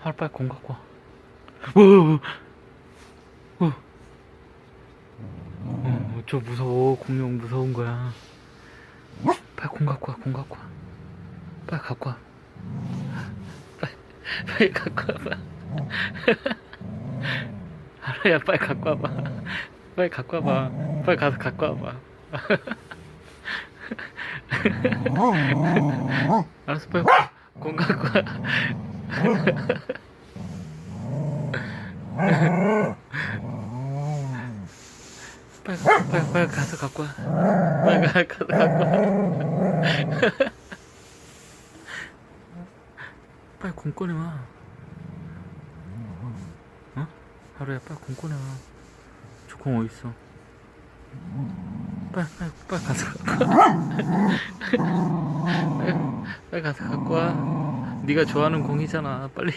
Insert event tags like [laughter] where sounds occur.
하루 빨리 공 갖고 와. 우, 우. 어, 저 무서워. 공룡 무서운 거야. 빨리 공 갖고 와, 공 갖고 와. 빨리 갖고 와. 빨리, 빨리 갖고 와봐. [laughs] 하루야, 빨리 갖고 와봐. 빨리 갖고 와봐. 빨리 가서 갖고 와봐. [laughs] 알았어, 빨리 공 갖고 와. 빨리, 빨리, 빨리 가서 갖고 와. 빨리 가, 가서 갖고 와. 빨리 공 꺼내와. 어? 하루야, 빨리 공 꺼내와. 저 공 어딨어? 빨리, 빨리, 빨리 가서 갖고 와. 빨리, 가서 갖고 와. 네가 좋아하는 공이잖아. 빨리.